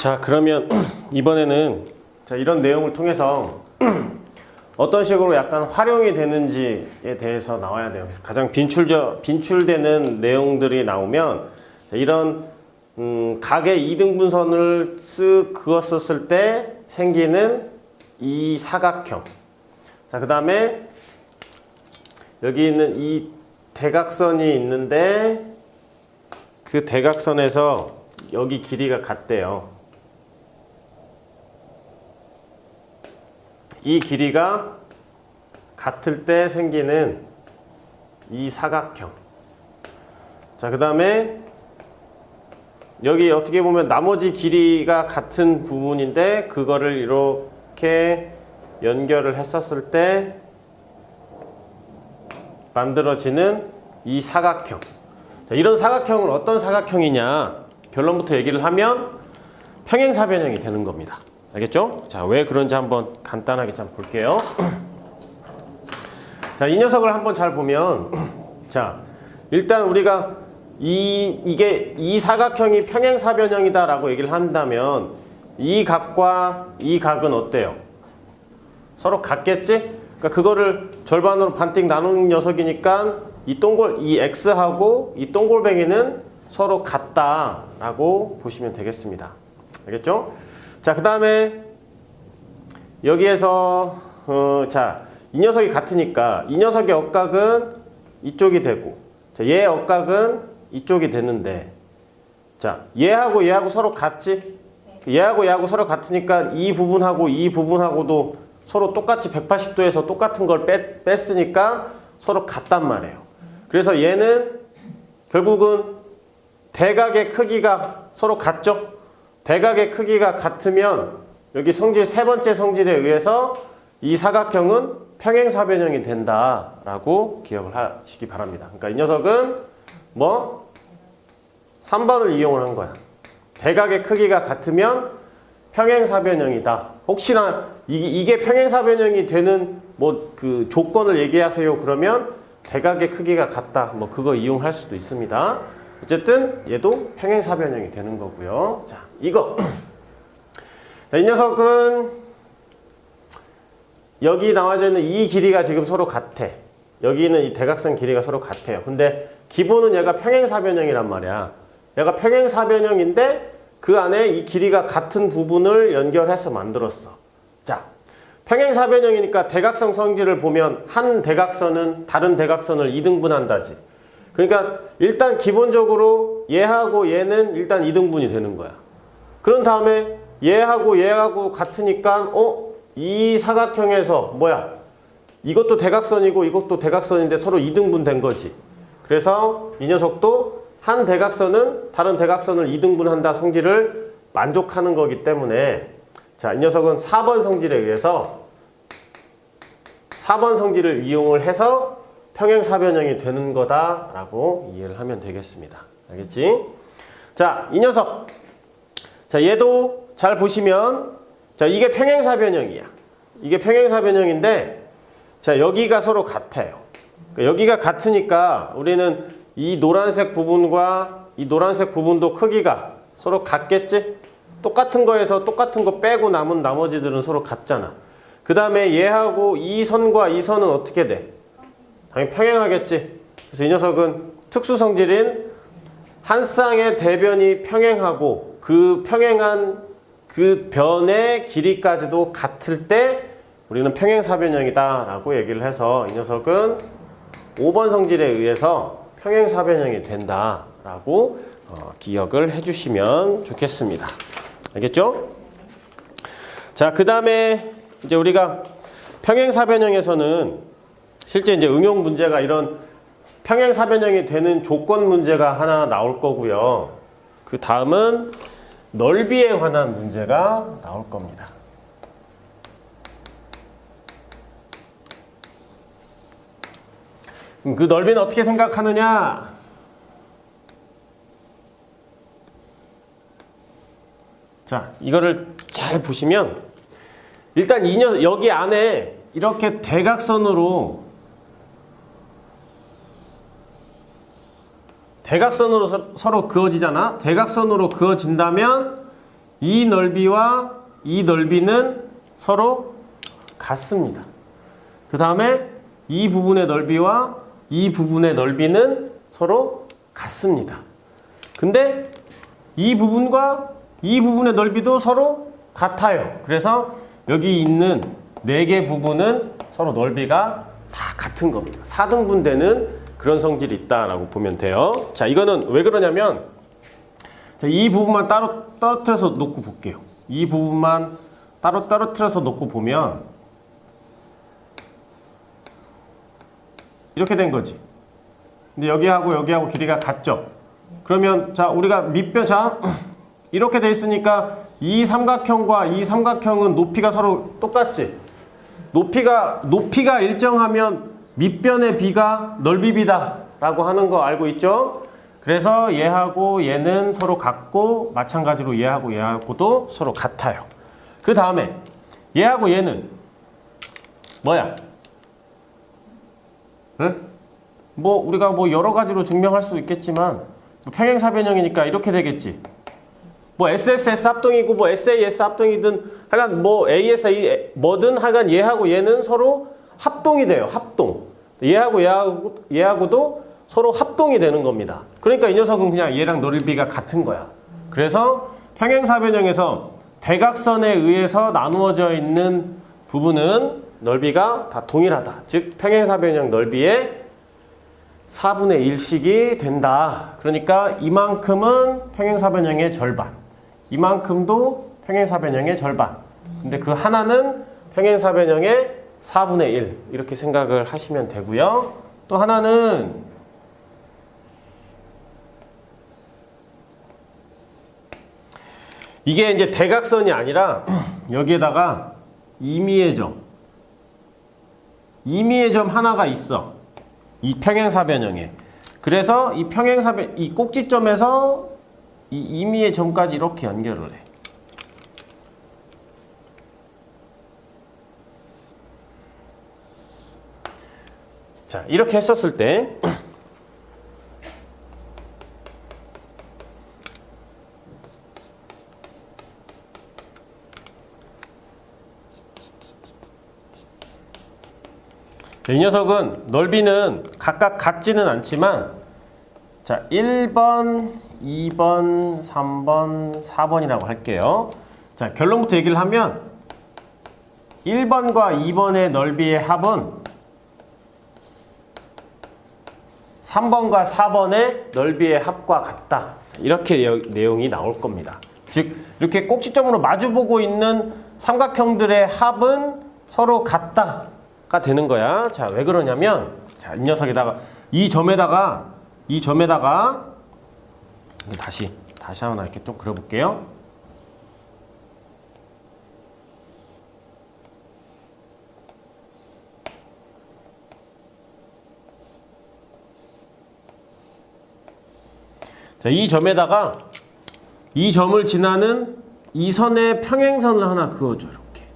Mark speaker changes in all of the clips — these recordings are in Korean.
Speaker 1: 자, 그러면 이번에는 자, 이런 내용을 통해서 어떤 식으로 약간 활용이 되는지에 대해서 나와야 돼요. 가장 빈출저, 빈출되는 내용들이 나오면 자, 이런 음, 각의 이등분선을 쓱 그었었을 때 생기는 이 사각형. 자, 그 다음에 여기 있는 이 대각선이 있는데 그 대각선에서 여기 길이가 같대요. 이 길이가 같을 때 생기는 이 사각형. 자, 그 다음에 여기 어떻게 보면 나머지 길이가 같은 부분인데 그거를 이렇게 연결을 했었을 때 만들어지는 이 사각형. 자, 이런 사각형은 어떤 사각형이냐? 결론부터 얘기를 하면 평행사변형이 되는 겁니다. 알겠죠? 자, 왜 그런지 한번 간단하게 좀 볼게요. 자, 이 녀석을 한번 잘 보면 자, 일단 우리가 이 이게 이 사각형이 평행사변형이다라고 얘기를 한다면 이 각과 이 각은 어때요? 서로 같겠지? 그러니까 그거를 절반으로 반띵 나눈 녀석이니까 이 동골 이 x하고 이 동골뱅이는 서로 같다라고 보시면 되겠습니다. 알겠죠? 자, 그 다음에 여기에서 어, 자, 이 녀석이 같으니까 이 녀석의 억각은 이쪽이 되고 자, 얘의 억각은 이쪽이 되는데 자, 얘하고 얘하고 서로 같지? 얘하고 얘하고 서로 같으니까 이 부분하고 이 부분하고도 서로 똑같이 180도에서 똑같은 걸 뺐, 뺐으니까 서로 같단 말이에요. 그래서 얘는 결국은 대각의 크기가 서로 같죠? 대각의 크기가 같으면 여기 성질 세 번째 성질에 의해서 이 사각형은 평행사변형이 된다라고 기억을 하시기 바랍니다. 그러니까 이 녀석은 뭐 3번을 이용을 한 거야. 대각의 크기가 같으면 평행사변형이다. 혹시나 이게, 평행사변형이 되는 뭐 그 조건을 얘기하세요. 그러면 대각의 크기가 같다. 뭐 그거 이용할 수도 있습니다. 어쨌든 얘도 평행사 변형이 되는 거고요. 자, 이거. 자, 이 녀석은 여기 나와져 있는 이 길이가 지금 서로 같아. 여기 있는 이 대각선 길이가 서로 같아요. 근데 기본은 얘가 평행사 변형이란 말이야. 얘가 평행사 변형인데 그 안에 이 길이가 같은 부분을 연결해서 만들었어. 자, 평행사 변형이니까 대각선 성질을 보면 한 대각선은 다른 대각선을 이등분한다지. 그러니까 일단 기본적으로 얘하고 얘는 일단 이등분이 되는 거야. 그런 다음에 얘하고 얘하고 같으니까 어? 이 사각형에서 뭐야? 이것도 대각선이고 이것도 대각선인데 서로 이등분 된 거지. 그래서 이 녀석도 한 대각선은 다른 대각선을 이등분한다 성질을 만족하는 거기 때문에 자, 이 녀석은 4번 성질에 의해서 4번 성질을 이용을 해서 평행사변형이 되는 거다라고 이해를 하면 되겠습니다. 알겠지? 자, 이 녀석. 자, 얘도 잘 보시면 자, 이게 평행사변형이야. 이게 평행사변형인데 자, 여기가 서로 같아요. 그러니까 여기가 같으니까 우리는 이 노란색 부분과 이 노란색 부분도 크기가 서로 같겠지? 똑같은 거에서 똑같은 거 빼고 남은 나머지들은 서로 같잖아. 그 다음에 얘하고 이 선과 이 선은 어떻게 돼? 당연히 평행하겠지. 그래서 이 녀석은 특수 성질인 한 쌍의 대변이 평행하고 그 평행한 그 변의 길이까지도 같을 때 우리는 평행사변형이다 라고 얘기를 해서 이 녀석은 5번 성질에 의해서 평행사변형이 된다 라고 어, 기억을 해주시면 좋겠습니다. 알겠죠? 자, 그 다음에 이제 우리가 평행사변형에서는 실제 이제 응용 문제가 이런 평행사변형이 되는 조건 문제가 하나 나올 거고요. 그 다음은 넓이에 관한 문제가 나올 겁니다. 그 넓이는 어떻게 생각하느냐? 자, 이거를 잘 보시면 일단 이 녀석 여기 안에 이렇게 대각선으로 대각선으로 서- 서로 그어지잖아. 대각선으로 그어진다면 이 넓이와 이 넓이는 서로 같습니다. 그 다음에 이 부분의 넓이와 이 부분의 넓이는 서로 같습니다. 근데 이 부분과 이 부분의 넓이도 서로 같아요. 그래서 여기 있는 네 개 부분은 서로 넓이가 다 같은 겁니다. 4등분 되는 그런 성질이 있다라고 보면 돼요. 자, 이거는 왜 그러냐면 자, 이 부분만 따로 떨어뜨려서 놓고 볼게요. 이 부분만 따로 떨어뜨려서 놓고 보면 이렇게 된 거지. 근데 여기하고 여기하고 길이가 같죠. 그러면 자 우리가 밑변 자 이렇게 돼 있으니까 이 삼각형과 이 삼각형은 높이가 서로 똑같지. 높이가 높이가 일정하면 밑변의 비가 넓이 비다라고 하는 거 알고 있죠? 그래서 얘하고 얘는 서로 같고 마찬가지로 얘하고 얘하고도 서로 같아요. 그 다음에 얘하고 얘는 뭐야? 응? 뭐 우리가 뭐 여러 가지로 증명할 수 있겠지만 뭐 평행사변형이니까 이렇게 되겠지. 뭐 SSS 합동이고 뭐 SAS 합동이든 하여간 뭐 AS 뭐든 하여간 얘하고 얘는 서로 합동이 돼요. 합동. 얘하고 얘하고 얘하고도 서로 합동이 되는 겁니다. 그러니까 이 녀석은 그냥 얘랑 넓이가 같은 거야. 그래서 평행사변형에서 대각선에 의해서 나누어져 있는 부분은 넓이가 다 동일하다. 즉 평행사변형 넓이의 4분의 1씩이 된다. 그러니까 이만큼은 평행사변형의 절반. 이만큼도 평행사변형의 절반. 근데 그 하나는 평행사변형의 4분의 1. 이렇게 생각을 하시면 되고요. 또 하나는 이게 이제 대각선이 아니라 여기에다가 임의의 점. 임의의 점 하나가 있어. 이 평행사변형에. 그래서 이 평행사변 이 꼭지점에서 이 임의의 점까지 이렇게 연결을 해. 자, 이렇게 했었을 때 자, 이 녀석은 넓이는 각각 같지는 않지만 자 1번, 2번, 3번, 4번이라고 할게요. 자 결론부터 얘기를 하면 1번과 2번의 넓이의 합은 3번과 4번의 넓이의 합과 같다. 자, 이렇게 여- 내용이 나올 겁니다. 즉 이렇게 꼭지점으로 마주보고 있는 삼각형들의 합은 서로 같다가 되는 거야. 자, 왜 그러냐면 자, 이 녀석에다가 이 점에다가 이 점에다가 다시 다시 하나 이렇게 좀 그려 볼게요. 자, 이 점에다가 이 점을 지나는 이 선의 평행선을 하나 그어줘 이렇게.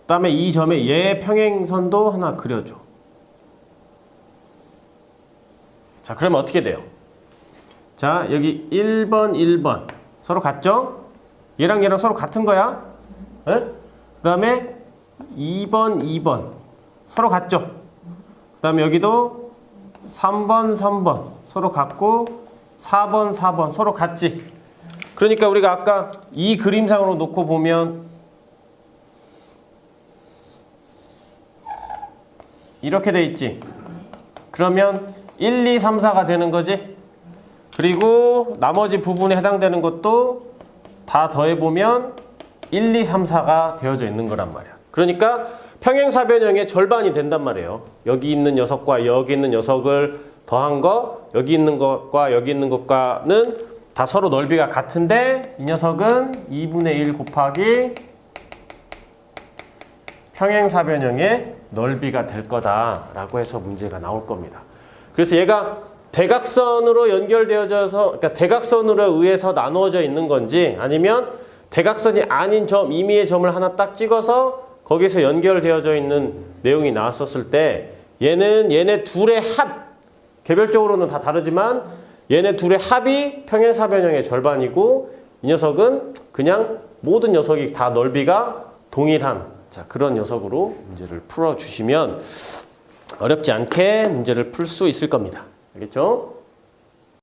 Speaker 1: 그다음에 이 점에 얘 평행선도 하나 그려줘. 자, 그러면 어떻게 돼요? 자, 여기 1번, 1번 서로 같죠? 얘랑 얘랑 서로 같은 거야. 예? 그다음에 2번, 2번 서로 같죠? 그다음에 여기도 3번, 3번 서로 같고 4번, 4번 서로 같지. 그러니까 우리가 아까 이 그림상으로 놓고 보면 이렇게 돼 있지. 그러면 1, 2, 3, 4가 되는 거지. 그리고 나머지 부분에 해당되는 것도 다 더해 보면 1, 2, 3, 4가 되어져 있는 거란 말이야. 그러니까 평행사변형의 절반이 된단 말이에요. 여기 있는 녀석과 여기 있는 녀석을 더한 거, 여기 있는 것과 여기 있는 것과는 다 서로 넓이가 같은데 이 녀석은 2분의 1 곱하기 평행사변형의 넓이가 될 거다라고 해서 문제가 나올 겁니다. 그래서 얘가 대각선으로 연결되어져서 그러니까 대각선으로 의해서 나누어져 있는 건지 아니면 대각선이 아닌 점 임의의 점을 하나 딱 찍어서 거기서 연결되어져 있는 내용이 나왔었을 때 얘는 얘네 둘의 합 개별적으로는 다 다르지만 얘네 둘의 합이 평행사변형의 절반이고 이 녀석은 그냥 모든 녀석이 다 넓이가 동일한 자, 그런 녀석으로 문제를 풀어 주시면 어렵지 않게 문제를 풀 수 있을 겁니다. 알겠죠?